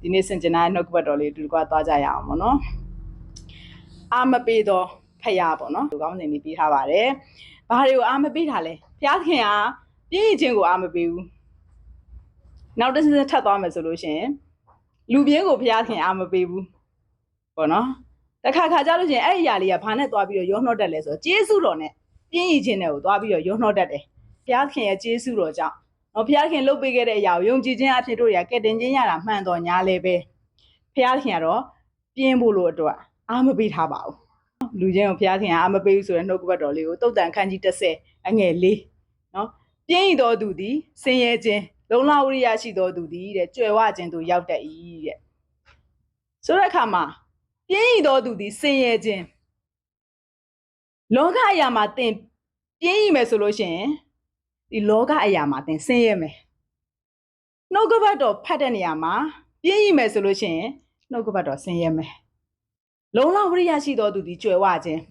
ဒီနေ့စင်ကျင်နာရဲ့နှုတ်ကပတ်တော်လေးအတူတကွသွားကြရအောင်ပေါ့နော်အာမပေးတော့ဖယားပေါ့နော်ဒီကောင်းစဉ်လေးပြီးထားပါတယ်ဘာတွေကိုအာမပေးတာလဲဘုရားခင်ကပြည့်ချင်းကိုအာမပေးဘူးနောက်တစ်ဆက်ထပ်သွားမယ်ဆိုလို့ရှိရင်လူပြင်းကိုဘုရားခင်အာမပေးဘူးပေါ့နော်တခါခါကြလို့ရှိရင်အဲ့ဒီຢာလေးကဘာနဲ့သွားပြီးတော့ရောနှော့တက်လဲဆိုတော့ကျေးဇူးတော်နဲ့ပြည့်ချင်းတဲ့ကိုသွားပြီးတော့ရောနှော့တက်တယ်ဘုရားခင်ရဲ့ကျေးဇူးတော်ကြောင့်။ နော်ဘုရားခင်လှုပ်ပေးခဲ့တဲ့အရာကိုယုံကြည်ခြင်းအဖြစ်တို့တွေကကဲ့တင်ခြင်းရတာမှန်တော်ညာလဲပဲ။ဘုရားခင်ကတော့ပြင်းဖို့လို့အတွက်အားမပေးထားပါဘူး။လူချင်းကိုဘုရားခင်ကအားမပေးဘူးဆိုတဲ့နှုတ်ကပတ်တော်လေးကိုတုတ်တန်ခန်းကြီး30အငယ်လေးနော်ပြင်းဤတော်သူသည်ဆင်းရဲခြင်းလုံလဝရိယရှိတော်သူသည်တဲ့ကြွယ်ဝခြင်းသို့ရောက်တတ်၏တဲ့။ဆိုတဲ့အခါမှာပြင်းဤတော်သူသည်ဆင်းရဲခြင်းလောကအရာမှာသင်ပြင်းဤမယ်ဆိုလို့ရှိရင် ဒီလောကအရာမှာသင်ဆင်းရဲမယ်နှုတ်ကပတ်တော်ဖတ်တဲ့နေရာမှာပြည့်ရည်မယ်ဆိုလို့ရှိရင်နှုတ်ကပတ်တော်ဆင်းရဲမယ်လုံလဝရိယရှိတော်သူဒီကြွယ်ဝခြင်း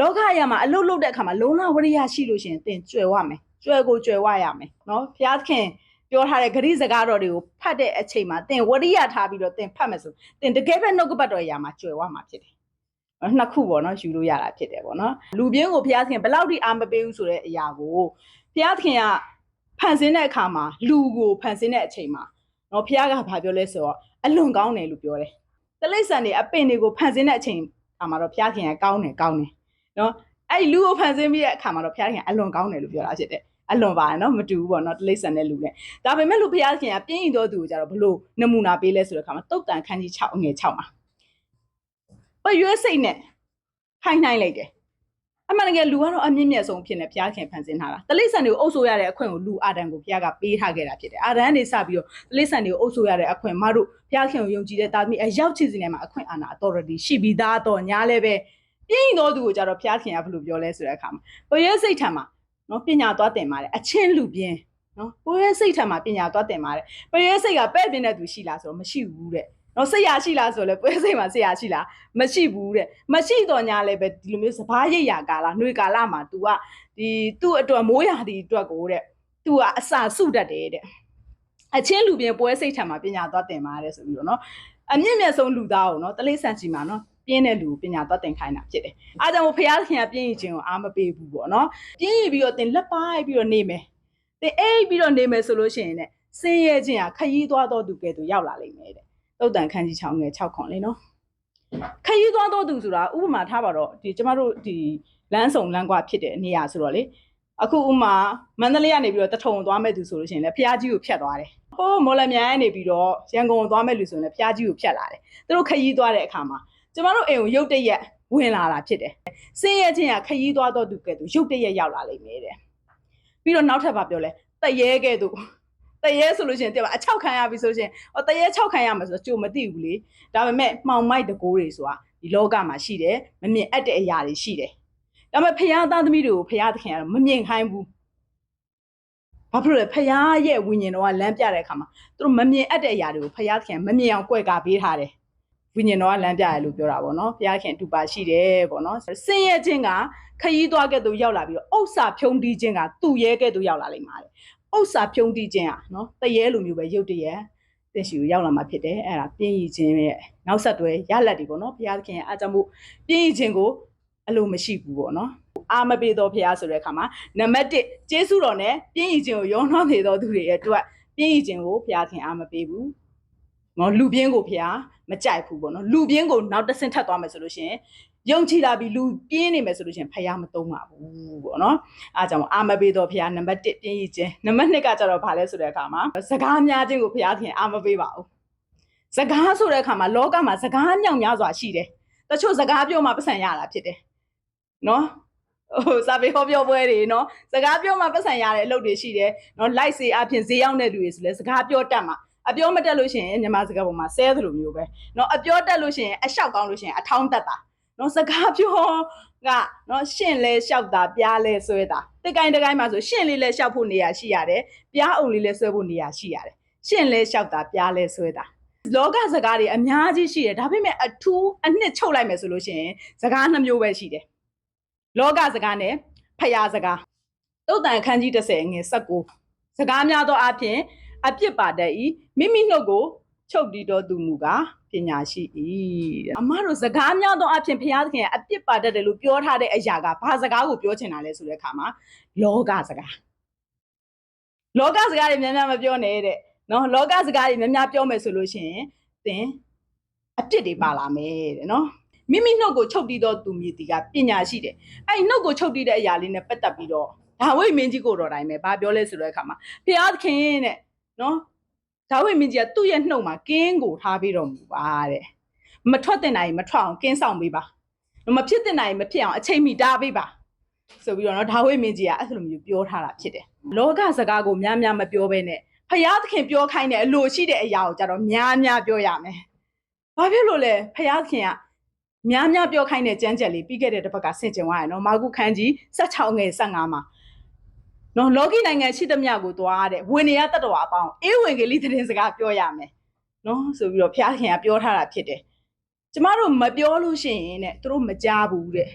လောကအရာမှာအလုတ်လုတ်တဲ့အခါမှာလုံလဝရိယရှိလို့ရှိရင်သင်ကြွယ်ဝမယ်ကြွယ်ကိုကြွယ်ဝရမယ်နော်ဘုရားသခင်ပြောထားတဲ့ဂရိစကားတော်တွေကိုဖတ်တဲ့အချိန်မှာသင်ဝရိယထားပြီးတော့သင်ဖတ်မယ်ဆိုသင်တကယ်ပဲနှုတ်ကပတ်တော်အရာမှာကြွယ်ဝမှာဖြစ်တယ် နော်နှစ်ခုပေါ့နော်ယူလို့ရတာဖြစ်တယ်ပေါ့နော်လူပြင်းကိုဘုရားသခင်ဘယ်လောက်ထိအာမပေးဘူးဆိုတဲ့အရာကိုဘုရားသခင်ကဖန်ဆင်းတဲ့အခါမှာလူကိုဖန်ဆင်းတဲ့အချိန်မှာနော်ဘုရားကဘာပြောလဲဆိုတော့အလွန်ကောင်းတယ်လို့ပြောတယ်။တလိษံတွေအပင်တွေကိုဖန်ဆင်းတဲ့အချိန်အခါမှာတော့ဘုရားခင်ကကောင်းတယ်ကောင်းတယ်နော်အဲ့ဒီလူကိုဖန်ဆင်းပြီးတဲ့အခါမှာတော့ဘုရားခင်ကအလွန်ကောင်းတယ်လို့ပြောတာဖြစ်တယ်။အလွန်ပါနော်မတူဘူးပေါ့နော်တလိษံတဲ့လူနဲ့ဒါပေမဲ့လူဘုရားခင်ကပြင်းရင်တော်သူကိုကြတော့ဘလို့နမူနာပေးလဲဆိုတဲ့အခါမှာတုတ်တန်ခန်းကြီး6အငယ်6မှာ ပရွေးစိတ်နဲ့ခိုင်းနိုင်လိုက်တယ်အမှန်တကယ်လူကတော့အမြင့်မြတ်ဆုံးဖြစ်နေဘုရားခင်ဖန်ဆင်းထားတာတလိษံတွေကိုအုပ်ဆိုးရတဲ့အခွင့်ကိုလူအာဒံကိုဘုရားကပေးထားခဲ့တာဖြစ်တယ်အာဒံကနေစပြီးတော့တလိษံတွေကိုအုပ်ဆိုးရတဲ့အခွင့်မတို့ဘုရားခင်ကိုယုံကြည်တဲ့တာသမီအရောက်ချစ်စီနေမှာအခွင့်အာဏာ authority ရှိပြီးသားတော့ညာလဲပဲပြင်းတော်သူကိုကြတော့ဘုရားခင်ကဘယ်လိုပြောလဲဆိုတဲ့အခါမှာကိုရဲစိတ်ထံမှာနော်ပညာသွားတင်ပါတယ်အချင်းလူပြင်းနော်ကိုရဲစိတ်ထံမှာပညာသွားတင်ပါတယ်ကိုရဲစိတ်ကပဲ့ပြင်းတဲ့သူရှိလားဆိုတော့မရှိဘူးတဲ့ နော်စိတ်ရရှိလားဆိုလဲပွဲစိတ်မှာစိတ်ရရှိလားမရှိဘူးတဲ့မရှိတော့ညာလဲပဲဒီလိုမျိုးစပားရိပ်ရာကာလနှွေကာလမှာ तू ကဒီသူ့အတွက်မိုးရာဒီအတွက်ကိုတဲ့ तू ကအစာစုတတ်တယ်တဲ့အချင်းလူပြင်းပွဲစိတ်ထံမှာပညာသွားတင်ပါတယ်ဆိုပြီးတော့နော်အမြင့်မြတ်ဆုံးလူသားကိုနော်တလိษံချီမှာနော်ပြင်းတဲ့လူကိုပညာသွားတင်ခိုင်းတာဖြစ်တယ်။အားကြောင့်မို့ဖះခင်ကပြင်းရင်ချင်းကိုအားမပေးဘူးပေါ့နော်။ပြင်းရင်ပြီးတော့တင်လက်ပိုက်ပြီးတော့နေမယ်။တင်အိပ်ပြီးတော့နေမယ်ဆိုလို့ရှိရင်ねဆင်းရဲခြင်းဟာခရီးသွားတော့သူကဲသူရောက်လာလိမ့်မယ်တဲ့။ တုတ်တန်ခန်းကြီး6ငယ်6ခွန်လေးနော်။ခရီးသွားတော့သူဆိုတာဥပမာထားပါတော့ဒီကျမတို့ဒီလမ်းဆောင်လမ်းကွာဖြစ်တဲ့နေရာဆိုတော့လေအခုဥမာမန္တလေးကနေပြီးတော့တထုံသွားမဲ့သူဆိုလို့ရှိရင်လည်းဖះကြီးကိုဖြတ်သွားတယ်။ဟိုးမော်လမြိုင်ကနေပြီးတော့ရန်ကုန်ကိုသွားမဲ့လူဆိုရင်လည်းဖះကြီးကိုဖြတ်လာတယ်။သူတို့ခရီးသွားတဲ့အခါမှာကျမတို့အိမ်ကိုရုတ်တရက်ဝင်လာတာဖြစ်တယ်။စင်းရဲချင်းကခရီးသွားတော့သူကဲ့သူရုတ်တရက်ရောက်လာလိမ့်မယ်တဲ့။ပြီးတော့နောက်ထပ်ပါပြောလဲတရဲကဲ့သူ တရဲဆိုလို့ရှိရင်တဲ့ပါအချောက်ခံရပြီဆိုလို့ရှိရင်ဟောတရဲချောက်ခံရမှာဆိုတော့ကြိုမသိဘူးလေ။ဒါပေမဲ့မှောင်မိုက်တကိုးတွေဆိုတာဒီလောကမှာရှိတယ်မမြင်အပ်တဲ့အရာတွေရှိတယ်။ဒါပေမဲ့ဖရာသားသမီးတွေကိုဖရာသခင်ကတော့မမြင်ခိုင်းဘူး။ဘာဖြစ်လို့လဲဖရာရဲ့ဝိညာဉ်တော်ကလမ်းပြတဲ့အခါမှာသူတို့မမြင်အပ်တဲ့အရာတွေကိုဖရာသခင်ကမမြင်အောင်ကြွယ်ကာပေးထားတယ်။ဝိညာဉ်တော်ကလမ်းပြရလို့ပြောတာပေါ့နော်။ဖရာခင်အတူပါရှိတယ်ပေါ့နော်။စင်ရဲ့ခြင်းကခရီးသွားကဲ့သို့ရောက်လာပြီးတော့ဥစ္စာဖြုံးတီးခြင်းကသူ့ရဲကဲ့သို့ရောက်လာလိမ့်မှာတဲ့။ ဥစ္စာဖြုံးတီးခြင်းอ่ะနော်။တရဲလိုမျိုးပဲရုပ်တရက်တင်ရှိကိုရောက်လာမှာဖြစ်တယ်အဲ့ဒါပြင်းရည်ခြင်းရဲ့နောက်ဆက်တွဲရလက်တွေပေါ့နော်ဘုရားသခင်ရဲ့အားကြောင့်မို့ပြင်းရည်ခြင်းကိုအလိုမရှိဘူးပေါ့နော်အာမပေးတော်ဘုရားဆိုတဲ့အခါမှာနံပါတ်1ကျေးဇူးတော်နဲ့ပြင်းရည်ခြင်းကိုရောနှောနေတော်သူတွေရဲ့အတွက်ပြင်းရည်ခြင်းကိုဘုရားသခင်အာမပေးဘူးနော်လူပြင်းကိုဘုရားမကြိုက်ဘူးပေါ့နော်လူပြင်းကိုနောက်တစ်ဆင့်ထပ်သွားမယ်ဆိုလို့ရှိရင် ယုံကြည်လာပြီးလူပြင်းနေမယ်ဆိုလို့ရှိရင်ဖះမသုံးပါဘူးပေါ့နော်အားကြောင့်အာမပေးတော့ဖះနံပါတ်1ပြင်းရည်ခြင်းနံပါတ်2ကကြတော့ဗာလဲဆိုတဲ့အခါမှာစကားများခြင်းကိုဖះခင်အာမပေးပါဘူးစကားဆိုတဲ့အခါမှာလောကမှာစကားမြောင်များစွာရှိတယ်တချို့စကားပြောမှပတ်စံရတာဖြစ်တယ်နော်ဟိုစာပေဟောပြောပွဲတွေနော်စကားပြောမှပတ်စံရတဲ့အလုပ်တွေရှိတယ်နော် live စေအပြင်ဈေးရောက်တဲ့လူတွေဆိုလဲစကားပြောတတ်မှာအပြောမတက်လို့ရှိရင်ညီမစကားပေါ်မှာဆဲသလိုမျိုးပဲနော်အပြောတက်လို့ရှိရင်အလျှောက်ကောင်းလို့ရှိရင်အထောင်းတက်တာ နော်စကားပြောကနော်ရှင့်လဲလျှောက်တာပြားလဲဆွဲတာတကိုင်းတကိုင်းမှာဆိုရှင့်လေးလဲလျှောက်ဖို့နေရာရှိရတယ်ပြားအုံလေးလဲဆွဲဖို့နေရာရှိရတယ်ရှင့်လဲလျှောက်တာပြားလဲဆွဲတာလောကစကားတွေအများကြီးရှိတယ်ဒါပေမဲ့အထူးအနှစ်ချုပ်လိုက်မယ်ဆိုလို့ရှိရင်စကားနှမျိုးပဲရှိတယ်လောကစကားနဲ့ဖယားစကားတုတ်တန်အခန်းကြီး30ငွေ19စကားများသောအားဖြင့်အပြစ်ပါတတ်၏မိမိနှုတ်ကို ချုပ်တီတော်သူမူကပညာရှိ၏တဲ့အမတို့စကားများသောအဖြစ်ဘုရားသခင်ကအပြစ်ပါတတ်တယ်လို့ပြောထားတဲ့အရာကဘာစကားကိုပြောချင်တာလဲဆိုတဲ့အခါမှာလောကစကားလောကစကားတွေများများမပြောနဲ့တဲ့နော်လောကစကားတွေများများပြောမယ်ဆိုလို့ရှိရင်သင်အပြစ်တွေပါလာမယ်တဲ့နော်မိမိနှုတ်ကိုချုပ်တီတော်သူမြည်တီကပညာရှိတယ်အဲ့ဒီနှုတ်ကိုချုပ်တီတဲ့အရာလေးနဲ့ပတ်သက်ပြီးတော့ဒါဝိမင်းကြီးကိုတော်တိုင်းပဲဘာပြောလဲဆိုတဲ့အခါမှာဘုရားသခင်တဲ့နော် ဒါဝိမင်းကြီးကသူ့ရဲ့နှုတ်မှာကင်းကိုထားပြီးတော်မူပါတဲ့မထွက်တဲ့နိုင်မထွက်အောင်ကင်းဆောင်ပေးပါမဖြစ်တဲ့နိုင်မဖြစ်အောင်အချိန်မီတားပေးပါဆိုပြီးတော့နော်ဒါဝိမင်းကြီးကအဲ့လိုမျိုးပြောထားတာဖြစ်တယ်လောကစကားကိုများများမပြောဘဲနဲ့ဖယားသခင်ပြောခိုင်းတဲ့အလိုရှိတဲ့အရာကိုကြတော့များများပြောရမယ်ဘာဖြစ်လို့လဲဖယားသခင်ကများများပြောခိုင်းတဲ့ကြမ်းကြက်လေးပြီးခဲ့တဲ့တစ်ပတ်ကဆင်ကျင်သွားရနော်မာကုခန်းကြီး16ငယ်15မှာ နော်လောကီနိုင်ငံရှိသမျှကိုသွားတဲ့ဝင်နေရတတ္တဝါအပေါင်းအေးဝင်ကလေးသတင်းစကားပြောရမယ်နော်ဆိုပြီးတော့ဖျားခင်ကပြောထားတာဖြစ်တယ်ကျမတို့မပြောလို့ရှိရင်တဲ့သူတို့မကြားဘူးတဲ့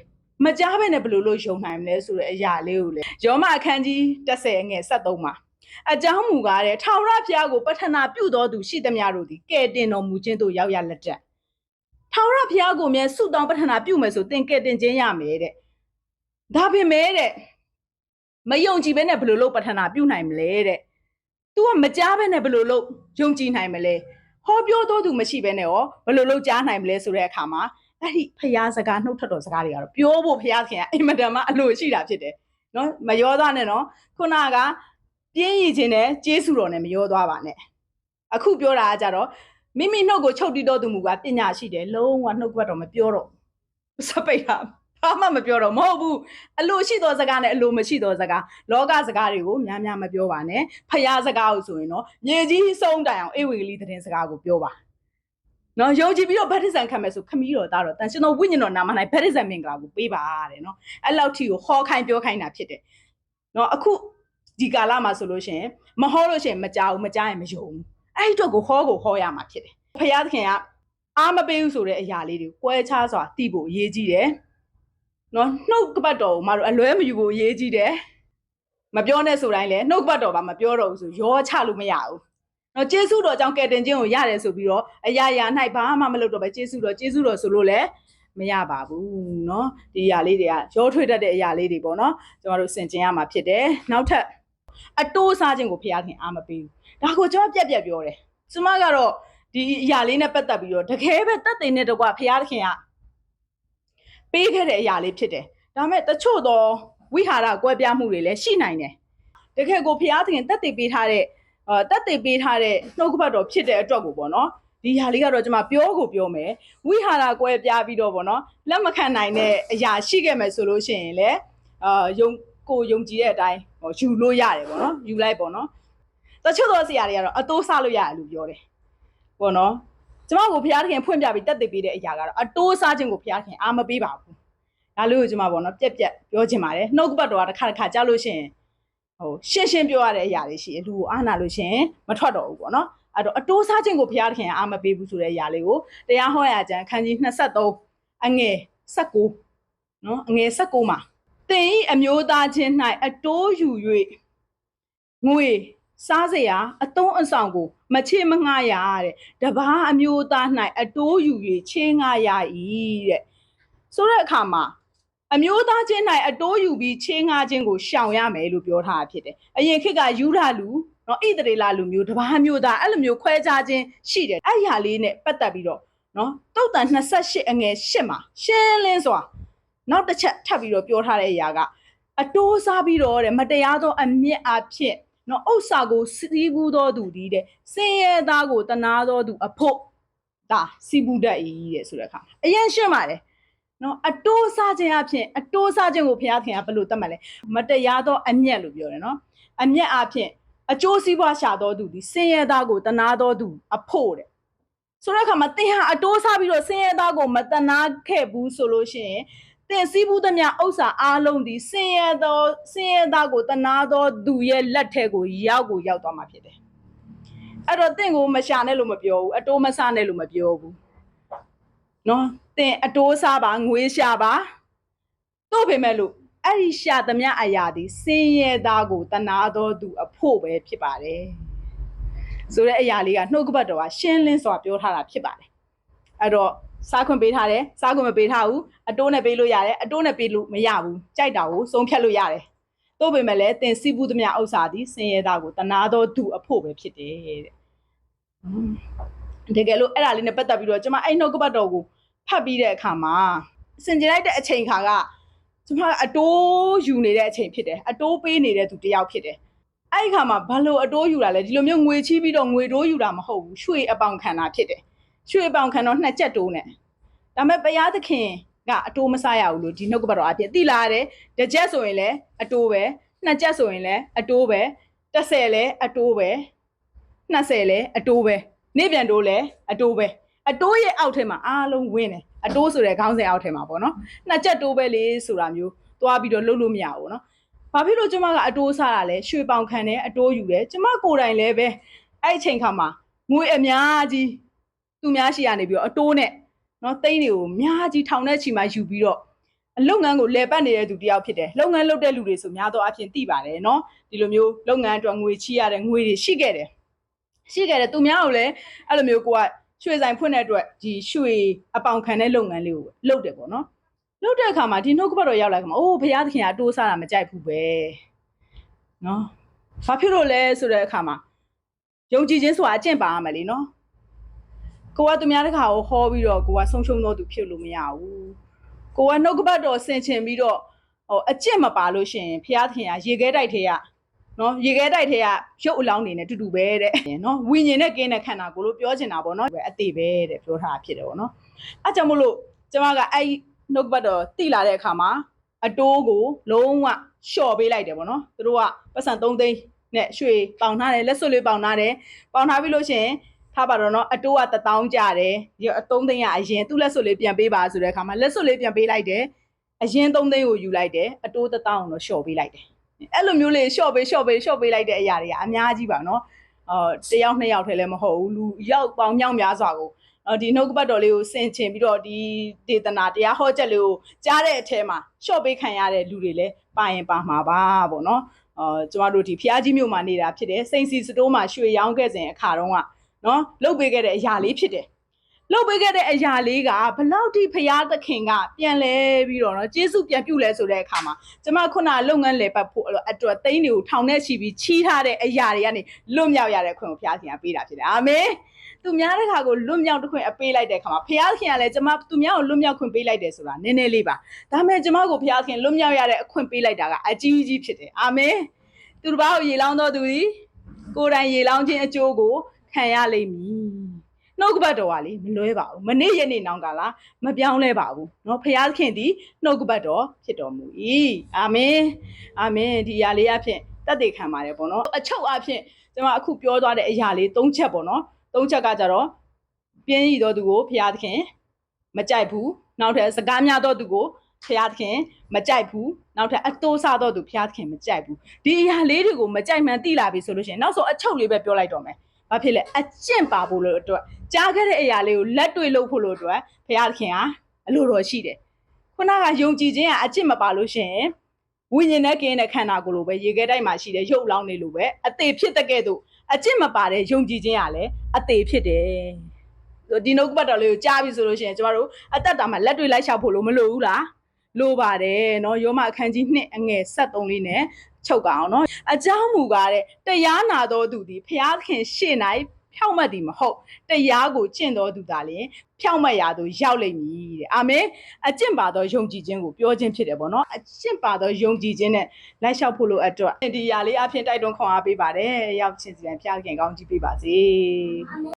မကြားဘဲနဲ့ဘယ်လိုလုပ်ယုံနိုင်မလဲဆိုတဲ့အရာလေးကိုလေယောမအခန်းကြီး30ငယ်73မှာအကြောင်းမူကားတဲ့ထာဝရဘုရားကိုပထနာပြုတော်သူရှိသမျှတို့သည်ကဲ့တင်တော်မူခြင်းတို့ရောက်ရလက်တက်ထာဝရဘုရားကိုမြဲဆုတောင်းပထနာပြုမယ်ဆိုသင်ကဲ့တင်ခြင်းရမယ်တဲ့ဒါပေမဲ့တဲ့ မယုံကြည်ဘဲနဲ့ဘယ်လိုလုပ်ပဋ္ဌာနာပြုနိုင်မလဲတဲ့။ तू ကမကြားဘဲနဲ့ဘယ်လိုလုပ်ယုံကြည်နိုင်မလဲ။ဟောပြောတော့သူမရှိဘဲနဲ့ရောဘယ်လိုလုပ်ကြားနိုင်မလဲဆိုတဲ့အခါမှာအဲ့ဒီဖျားစကားနှုတ်ထွက်တော်စကားတွေကတော့ပြောဖို့ဖျားခင်ကအင်မတန်မှအလိုရှိတာဖြစ်တယ်။နော်မရောသားနဲ့နော်ခုနကပြင်းရည်ခြင်းနဲ့ကျေးဇူးတော်နဲ့မရောသွားပါနဲ့။အခုပြောတာကကြတော့မိမိနှုတ်ကိုချုပ်တီးတော်သူမူကပညာရှိတယ်လုံးဝနှုတ်ကပတ်တော်မပြောတော့ဘူးစပိတ်တာ ဘာမှမပြောတော့မဟုတ်ဘူးအလိုရှိသောစကားနဲ့အလိုမရှိသောစကားလောကစကားတွေကိုများများမပြောပါနဲ့ဖျားစကားကိုဆိုရင်တော့မြေကြီးဆုံးတိုင်အောင်အေဝေကလေးသတင်းစကားကိုပြောပါနော်ယုံကြည်ပြီးတော့ဗတ္တိဇံခံမယ်ဆိုခမီးတော်သားတော်တန်ရှင်တော်ဝိညာဉ်တော်နာမ၌ဗတ္တိဇံမင်္ဂလာကိုပေးပါတဲ့နော်အဲ့လောက်ထိကိုဟောခိုင်းပြောခိုင်းတာဖြစ်တယ်နော်အခုဒီကာလမှာဆိုလို့ရှိရင်မဟောလို့ရှိရင်မကြောက်ဘူးမကြားရင်မယုံဘူးအဲ့ဒီတော့ကိုဟောကိုဟောရမှာဖြစ်တယ်ဖျားသခင်ကအားမပေးဘူးဆိုတဲ့အရာလေးတွေကိုကွဲခြားစွာသိဖို့အရေးကြီးတယ် နော်နှုတ်ကပတ်တော်ကိုမတို့အလွဲမယူဖို့အရေးကြီးတယ်မပြောနဲ့ဆိုတိုင်းလဲနှုတ်ကပတ်တော်ပါမပြောတော့ဘူးဆိုရောချလို့မရဘူးနော်ကျေးဇူးတော်အကြောင်းကယ်တင်ခြင်းကိုရတယ်ဆိုပြီးတော့အရာရာ၌ဘာမှမလုပ်တော့ပဲကျေးဇူးတော်ကျေးဇူးတော်ဆိုလို့လဲမရပါဘူးเนาะဒီအရာလေးတွေကရောထွေးတတ်တဲ့အရာလေးတွေပေါ့เนาะကျွန်တော်တို့စင်ကျင်ရမှာဖြစ်တယ်နောက်ထပ်အတိုးစားခြင်းကိုဖျားခင်အားမပေးဘူးဒါကိုကျွန်တော်ပြက်ပြက်ပြောတယ်ကျမကတော့ဒီအရာလေးနဲ့ပတ်သက်ပြီးတော့တကယ်ပဲတက်တဲ့နဲ့တော့ကဖျားခင်က ပေးခဲ့တဲ့အရာလေးဖြစ်တယ်။ဒါပေမဲ့တချို့သောဝိဟာရကွဲပြားမှုတွေလည်းရှိနိုင်တယ်။တကယ်ကိုဘုရားသခင်တက်တည်ပေးထားတဲ့အာတက်တည်ပေးထားတဲ့နှုတ်ကပတ်တော်ဖြစ်တဲ့အတွက်ကိုပေါ့နော်။ဒီဟာလေးကတော့ကျွန်မပြောကိုပြောမယ်။ဝိဟာရကွဲပြားပြီးတော့ပေါ့နော်။လက်မခံနိုင်တဲ့အရာရှိခဲ့မယ်ဆိုလို့ရှိရင်လည်းအာယုံကိုယုံကြည်တဲ့အတိုင်းဟောယူလို့ရတယ်ပေါ့နော်။ယူလိုက်ပေါ့နော်။တချို့သောဆရာတွေကတော့အတိုးစားလို့ရတယ်လို့ပြောတယ်။ပေါ့နော်။ ကျမကိုဘုရားသခင်ဖွင့်ပြပြီးတက်တည်ပေးတဲ့အရာကတော့အတိုးစားခြင်းကိုဘုရားသခင်အားမပေးပါဘူး။ဒါလို့ကျမပေါ့နော်ပြက်ပြက်ပြောချင်ပါတယ်။နှုတ်ကပတ်တော်ကတစ်ခါတစ်ခါကြားလို့ရှိရင်ဟိုရှင်းရှင်းပြောရတဲ့အရာတွေရှိတယ်လူကိုအားနာလို့ရှိရင်မထွက်တော့ဘူးပေါ့နော်။အဲ့တော့အတိုးစားခြင်းကိုဘုရားသခင်အားမပေးဘူးဆိုတဲ့အရာလေးကိုတရားဟောရာကျမ်းခန်းကြီး23အငယ်19နော်အငယ်19မှာတင်ဤအမျိုးသားချင်း၌အတိုးယူ၍ငွေ စားစရာအတုံးအဆောင်ကို မချေမငှရတဲ့တပားအမျိုးသား၌အတိုးယူ၍ချင်းငါရ၏တဲ့ဆိုတဲ့အခါမှာအမျိုးသားချင်း၌အတိုးယူပြီးချင်းငါခြင်းကိုရှောင်ရမယ်လို့ပြောထားတာဖြစ်တယ်အရင်ခေတ်ကယူရလူနော်ဣသရေလလူမျိုးတပားမျိုးသားအဲ့လိုမျိုးခွဲခြားခြင်းရှိတယ်အဲ့ဒီဟာလေးနဲ့ပတ်သက်ပြီးတော့နော်တုတ်တန်28အငယ်8မှာရှင်းလင်းစွာနောက်တစ်ချက်ထပ်ပြီးတော့ပြောထားတဲ့အရာကအတိုးစားပြီးတော့တဲ့မတရားသောအမျက်အဖြစ် နော်ဥစ္စာကိုစီးပူးသောသူဒီတဲ့စင်ရဲသားကိုတနာသောသူအဖို့ဒါစီးပူးတတ်၏တဲ့ဆိုတဲ့အခါအရင်ရှင်းပါတယ်နော်အတိုးစားခြင်းအဖြစ်အတိုးစားခြင်းကိုဘုရားခင်ကဘယ်လိုသတ်မှတ်လဲမတရားသောအမျက်လို့ပြောတယ်နော်အမျက်အဖြစ်အကျိုးစီးပွားရှာသောသူဒီစင်ရဲသားကိုတနာသောသူအဖို့တဲ့ဆိုတဲ့အခါမှာသင်ဟာအတိုးစားပြီးတော့စင်ရဲသားကိုမတနာခဲ့ဘူးဆိုလို့ရှိရင် တင်စည်းဘူးသမျှဥစ္စာအားလုံးဒီဆင်းရဲသောဆင်းရဲသားကိုတနာသောသူရဲ့လက်ထဲကိုရောက်ကိုရောက်သွားမှာဖြစ်တယ်။အဲ့တော့တင့်ကိုမရှာနဲ့လို့မပြောဘူးအတိုးမစားနဲ့လို့မပြောဘူး။နော်တင်အတိုးစားပါငွေရှာပါတို့ပေမဲ့လို့အဲ့ဒီရှာသမျှအရာဒီဆင်းရဲသားကိုတနာသောသူအဖို့ပဲဖြစ်ပါတယ်။ဆိုတဲ့အရာလေးကနှုတ်ကပတ်တော်ကရှင်းလင်းစွာပြောထားတာဖြစ်ပါတယ်အဲ့တော့ စားခွင့်ပေးထားတယ်စားခွင့်မပေးထားဘူးအတိုးနဲ့ပေးလို့ရတယ်အတိုးနဲ့ပေးလို့မရဘူးကြိုက်တာကိုဆုံးဖြတ်လို့ရတယ်တို့ပေမဲ့လည်းသင်စီးပူးသမျှဥစ္စာသည်ဆင်းရဲသားကိုတနာတော်သူအဖို့ပဲဖြစ်တယ်တဲ့တကယ်လို့အဲ့ဒါလေးနဲ့ပတ်သက်ပြီးတော့ကျွန်မအဲ့နှုတ်ကပတ်တော်ကိုဖတ်ပြီးတဲ့အခါမှာစင်ကြင်လိုက်တဲ့အချိန်ခါကကျွန်မအတိုးယူနေတဲ့အချိန်ဖြစ်တယ်အတိုးပေးနေတဲ့သူတစ်ယောက်ဖြစ်တယ်အဲ့ဒီခါမှာဘာလို့အတိုးယူတာလဲဒီလိုမျိုးငွေချီးပြီးတော့ငွေတိုးယူတာမဟုတ်ဘူးရွှေအပေါင်ခံတာဖြစ်တယ် ရွှေအပေါင်ခံတော့နှစ်ချက်တိုးနဲ့ဒါပေမဲ့ဘုရားသခင်ကအတိုးမဆရဘူးလို့ဒီနှုတ်ကပတ်တော်အဖြစ်သိလာရတယ်တစ်ချက်ဆိုရင်လည်းအတိုးပဲနှစ်ချက်ဆိုရင်လည်းအတိုးပဲ30လည်းအတိုးပဲ20လည်းအတိုးပဲနေ့ပြန်တိုးလည်းအတိုးပဲအတိုးရဲ့အောက်ထဲမှာအားလုံးဝင်းတယ်အတိုးဆိုတဲ့ခေါင်းစဉ်အောက်ထဲမှာပေါ့နော်နှစ်ချက်တိုးပဲလေဆိုတာမျိုးသွားပြီးတော့လှုပ်လို့မရဘူးနော်ဘာဖြစ်လို့ကျမကအတိုးစားတာလဲရွှေပေါင်ခံတယ်အတိုးယူတယ်ကျမကိုယ်တိုင်လည်းပဲအဲ့ဒီချိန်ခါမှာငွေအများကြီး သူများရှိရနေပြီးတော့အတိုးနဲ့နော်တိန်းတွေကိုအများကြီးထောင်တဲ့ချီမှာယူပြီးတော့အလုပ်ငန်းကိုလဲပတ်နေတဲ့သူတယောက်ဖြစ်တယ်လုပ်ငန်းလုပ်တဲ့လူတွေဆိုများသောအားဖြင့်သိပါတယ်နော်ဒီလိုမျိုးလုပ်ငန်းအတွက်ငွေချီရတဲ့ငွေတွေရှိခဲ့တယ်ရှိခဲ့တယ်သူများကိုလည်းအဲ့လိုမျိုးကိုကရွှေဆိုင်ဖွင့်တဲ့အတွက်ဒီရွှေအပေါင်ခံတဲ့လုပ်ငန်းလေးကိုလုပ်တယ်ပေါ့နော်လုတ်တဲ့အခါမှာဒီနှုတ်ကပတ်တော်ရောက်လာခါမှာအိုးဘုရားသခင်ကအတိုးစားတာမကြိုက်ဘူးပဲနော်ဘာဖြစ်လို့လဲဆိုတဲ့အခါမှာယုံကြည်ခြင်းဆိုတာအကျင့်ပါရမယ်လीနော် ကိုကသူများတစ်ခါကိုဟောပြီးတော့ကိုကဆုံးရှုံးတော့သူဖြစ်လို့မရဘူးကိုကနှုတ်ကပတ်တော်ဆင်ခြင်ပြီးတော့ဟိုအကျင့်မပါလို့ရှိရင်ဘုရားသခင်ကရေခဲတိုက်ထဲကနော်ရေခဲတိုက်ထဲကရုပ်အလောင်းနေနဲ့တူတူပဲတဲ့နော်ဝိညာဉ်နဲ့ကင်းတဲ့ခန္ဓာကိုလို့ပြောချင်တာပေါ့နော်အသေးပဲတဲ့ပြောထားတာဖြစ်တယ်ပေါ့နော်အဲကြောင့်မလို့ကျမကအဲ့နှုတ်ကပတ်တော်တိလာတဲ့အခါမှာအတိုးကိုလုံးဝလျှော့ပေးလိုက်တယ်ပေါ့နော်သူတို့ကပတ်စံ3သိန်းနဲ့ရွှေပေါင်ထားတယ်လက်စွပ်လေးပေါင်ထားတယ်ပေါင်ထားပြီလို့ရှရင် ထားပါတော့နော်အတိုးက1000ကျတယ်ဒီအ3သိန်းကအရင်သူ့လက်စွပ်လေးပြန်ပေးပါဆိုတဲ့အခါမှာလက်စွပ်လေးပြန်ပေးလိုက်တယ်အရင်3သိန်းကိုယူလိုက်တယ်အတိုး1000ကိုတော့လျှော့ပေးလိုက်တယ်အဲ့လိုမျိုးလေးလျှော့ပေးလျှော့ပေးလျှော့ပေးလိုက်တဲ့အရာတွေကအများကြီးပါနော်အော်တယောက်နှစ်ယောက်ထဲလည်းမဟုတ်ဘူးလူရောက်ပေါင်းမြောက်များစွာကိုအော်ဒီနှုတ်ကပတ်တော်လေးကိုဆင်ခြင်ပြီးတော့ဒီဒေသနာတရားဟောချက်လေးကိုကြားတဲ့အထဲမှာရှော့ပေးခံရတဲ့လူတွေလည်းပါရင်ပါမှာပါပေါ့နော်အော်ကျမတို့ဒီဖျားကြီးမြို့မှာနေတာဖြစ်တယ်စိန်စီစတိုးမှာရွှေရောင်းခဲ့စဉ်အခါတုန်းက နော်လုတ်ပေးခဲ့တဲ့အရာလေးဖြစ်တယ်လုတ်ပေးခဲ့တဲ့အရာလေးကဘလောက်ထိဖျားသခင်ကပြန်လဲပြီးတော့နော်ကျေးဇူးပြန်ပြုလဲဆိုတဲ့အခါမှာကျမခုနလုပ်ငန်းလေပတ်ဖို့အတွက်တိန်းတွေကိုထောင်နဲ့ချီပြီးချီးထားတဲ့အရာတွေကနေလွတ်မြောက်ရတဲ့ခွင့်ကိုဖျားရှင်ကပေးတာဖြစ်တယ်အာမင်သူများတဲ့ခါကိုလွတ်မြောက်တစ်ခွင့်အပေးလိုက်တဲ့ခါမှာဖះခင်ကလည်းကျမသူများကိုလွတ်မြောက်ခွင့်ပေးလိုက်တယ်ဆိုတာနည်းနည်းလေးပါဒါပေမဲ့ကျမကိုဖះခင်လွတ်မြောက်ရတဲ့အခွင့်ပေးလိုက်တာကအကြီးကြီးဖြစ်တယ်အာမင်သူတစ်ပါးကိုရေလောင်းတော်သူသည်ကိုယ်တိုင်ရေလောင်းခြင်းအကျိုးကို ခံရလိမ့်မည်နှုတ်ကပတ်တော်ကလေမလွဲပါဘူးမနေ့ရက်နေ့နောင်ကလာမပြောင်းလဲပါဘူးเนาะဖះခင်သည်နှုတ်ကပတ်တော်ဖြစ်တော်မူ၏အာမင်အာမင်ဒီအရာလေးအဖြစ်တက်တည်ခံပါတယ်ပေါ့နော်အချုပ်အဖြစ်ကျမအခုပြောသွားတဲ့အရာလေး၃ချက်ပေါ့နော် သုံးချက်ကကြတော့ပြင်းရည်တော်သူကိုဖျားသခင်မကြိုက်ဘူးနောက်ထပ်စကားများတော်သူကိုဖျားသခင်မကြိုက်ဘူးနောက်ထပ်အတိုးစားတော်သူဖျားသခင်မကြိုက်ဘူးဒီအရာလေးတွေကိုမကြိုက်မှန်းသိလာပြီဆိုလို့ရှိရင်နောက်ဆုံးအချုပ်လေးပဲပြောလိုက်တော့မယ် ဘာဖြစ်လဲအကျင့်ပါဖို့လို့အတွက်ကြားခဲ့တဲ့အရာလေးကိုလက်တွေ့လုပ်ဖို့လို့အတွက်ဖျားသခင်ကအလိုတော်ရှိတယ်ခုနကယုံကြည်ခြင်းကအကျင့်မပါလို့ရှိရင်ဝိညာဉ်နဲ့ကင်းတဲ့ခန္ဓာကိုယ်လိုပဲရေခဲတိုက်မှာရှိတဲ့ရုပ်လောင်းနေလိုပဲအသေးဖြစ်တဲ့ကဲ့သို့အကျင့်မပါတဲ့ယုံကြည်ခြင်းကလည်းအသေးဖြစ်တယ်ဒီနှုတ်ကပတ်တော်လေးကိုကြားပြီဆိုလို့ရှိရင်ကျမတို့အသက်တာမှာလက်တွေ့လိုက်လျှောက်ဖို့လို့မလိုဘူးလား လိုပါတယ်เนาะယောမအခန်းကြီး2အငယ်73လေးနဲ့ချုပ်ကအောင်เนาะအကြောင်းမူကားတဲ့တရားနာတော်သူသည်ဖျားခင်ရှေ့၌ဖြောက်မှတ်သည်မဟုတ်တရားကိုကျင့်တော်သူသာလျှင်ဖြောက်မှတ်ရာသို့ရောက်လိမ့်မည်တဲ့အာမင်အကျင့်ပါသောယုံကြည်ခြင်းကိုပြောခြင်းဖြစ်တယ်ပေါ့နော်အကျင့်ပါသောယုံကြည်ခြင်းနဲ့လိုက်လျှောက်ဖို့လိုအတွက်ဒီຢာလေးအဖြစ်တိုက်တွန်းခွန်အားပေးပါတယ်ရောက်ချင်းစီတိုင်းဖျားခင်ကောင်းကြီးပေးပါစေ